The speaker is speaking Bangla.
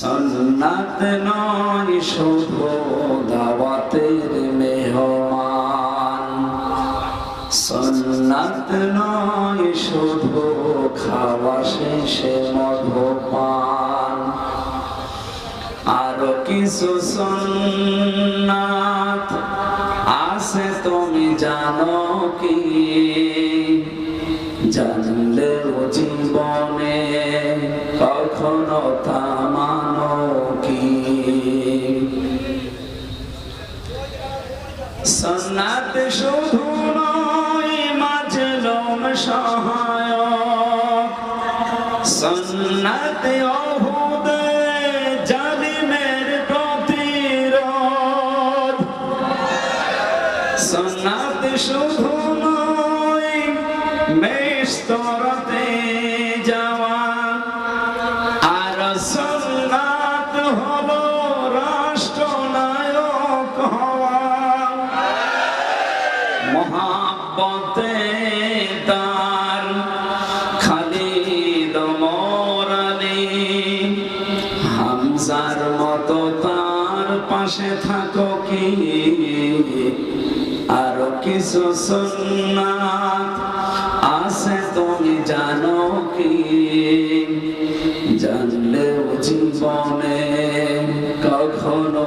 সন্নাত নয় শুধু দাওয়াতের মেহমান। সন্নাত নয় শুধু খাওয়া শেষে মধুপান। আরও কিছু সন্নাত আছে, তুমি জানো কি? জানলেও জীবনে কখনো তা সন্নাত শুধু নয় মাজলুম সহায়ক। সন্নাত অহুদ জালিমের প্রতিরোধ। সন্নাত শুধু নয় মেস্তরতে যাওয়া। আর মহাব্বতে তার খালিদ মরানি হামজার মতো তার পাশে থাকো কি? আরও কিছু সুন্নাত আছে তুমি জানো কি? জানলেও জীবনে কখনো